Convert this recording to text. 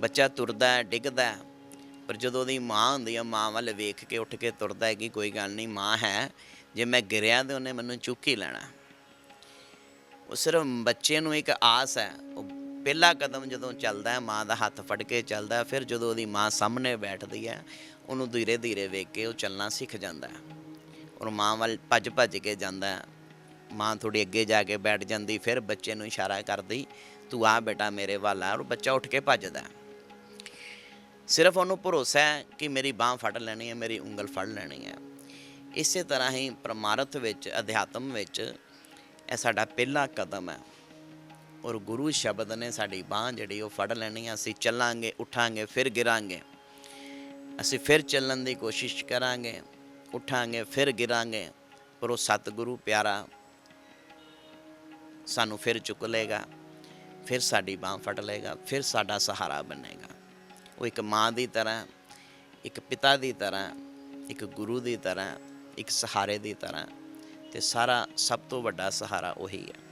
ਬੱਚਾ ਤੁਰਦਾ ਡਿੱਗਦਾ ਪਰ ਜਦੋਂ ਉਹਦੀ ਮਾਂ ਹੁੰਦੀ ਹੈ, ਮਾਂ ਵੱਲ ਵੇਖ ਕੇ, ਉੱਠ ਕੇ ਤੁਰਦਾ ਹੈ ਕਿ ਕੋਈ ਗੱਲ ਨਹੀਂ, ਮਾਂ ਹੈ, ਜੇ ਮੈਂ ਗਿਰਿਆ ਤੇ ਉਹਨੇ ਮੈਨੂੰ ਚੁੱਕ ਹੀ ਲੈਣਾ। ਉਹ ਸਿਰਫ ਬੱਚੇ ਨੂੰ ਇੱਕ ਆਸ ਹੈ, ਉਹ ਪਹਿਲਾ ਕਦਮ ਜਦੋਂ ਚੱਲਦਾ ਹੈ, ਮਾਂ ਦਾ ਹੱਥ ਫੜ ਕੇ ਚੱਲਦਾ ਫਿਰ ਜਦੋਂ ਉਹਦੀ ਮਾਂ ਸਾਹਮਣੇ ਬੈਠਦੀ ਹੈ, ਉਹਨੂੰ ਧੀਰੇ ਧੀਰੇ ਵੇਖ ਕੇ ਉਹ ਚੱਲਣਾ ਸਿੱਖ ਜਾਂਦਾ ਔਰ ਮਾਂ ਵੱਲ ਭੱਜ ਭੱਜ ਕੇ ਜਾਂਦਾ ਮਾਂ ਥੋੜੀ ਅੱਗੇ ਜਾ ਕੇ ਬੈਠ ਜਾਂਦੀ, ਫਿਰ ਬੱਚੇ ਨੂੰ ਇਸ਼ਾਰਾ ਕਰਦੀ, ਤੂੰ ਆ ਬੇਟਾ ਮੇਰੇ ਵੱਲ ਆ ਔਰ ਬੱਚਾ ਉੱਠ ਕੇ ਭੱਜਦਾ ਸਿਰਫ ਉਹਨੂੰ ਭਰੋਸਾ ਹੈ ਕਿ ਮੇਰੀ ਬਾਹ ਫੜ ਲੈਣੀ ਹੈ, ਮੇਰੀ ਉਂਗਲ ਫੜ ਲੈਣੀ ਹੈ। ਇਸੇ ਤਰ੍ਹਾਂ ਹੀ ਪਰਮਾਰਥ ਵਿੱਚ, ਅਧਿਆਤਮ ਵਿੱਚ ਇਹ ਸਾਡਾ ਪਹਿਲਾ ਕਦਮ ਹੈ। ਔਰ ਗੁਰੂ ਸ਼ਬਦ ਨੇ ਸਾਡੀ ਬਾਹ ਜਿਹੜੀ ਉਹ ਫੜ ਲੈਣੀ ਹੈ, ਅਸੀਂ ਚੱਲਾਂਗੇ, ਉਠਾਂਗੇ, ਫਿਰ ਗਿਰਾਂਗੇ। ਅਸੀਂ ਫਿਰ ਚੱਲਣ ਦੀ ਕੋਸ਼ਿਸ਼ ਕਰਾਂਗੇ, ਉਠਾਂਗੇ, ਫਿਰ ਗਿਰਾਂਗੇ। ਪਰ ਉਹ ਸਤਿਗੁਰੂ ਪਿਆਰਾ ਸਾਨੂੰ ਫਿਰ ਚੁੱਕ ਲਏਗਾ, ਫਿਰ ਸਾਡੀ ਬਾਹ ਫੜ ਲਏਗਾ, ਫਿਰ ਸਾਡਾ ਸਹਾਰਾ ਬਣੇਗਾ। ਉਹ ਇੱਕ ਮਾਂ ਦੀ ਤਰ੍ਹਾਂ, ਇੱਕ ਪਿਤਾ ਦੀ ਤਰ੍ਹਾਂ, ਇੱਕ ਗੁਰੂ ਦੀ ਤਰ੍ਹਾਂ, ਇੱਕ ਸਹਾਰੇ ਦੀ ਤਰ੍ਹਾਂ, ਤੇ ਸਾਰਾ ਸਭ ਤੋਂ ਵੱਡਾ ਸਹਾਰਾ ਉਹੀ ਹੈ।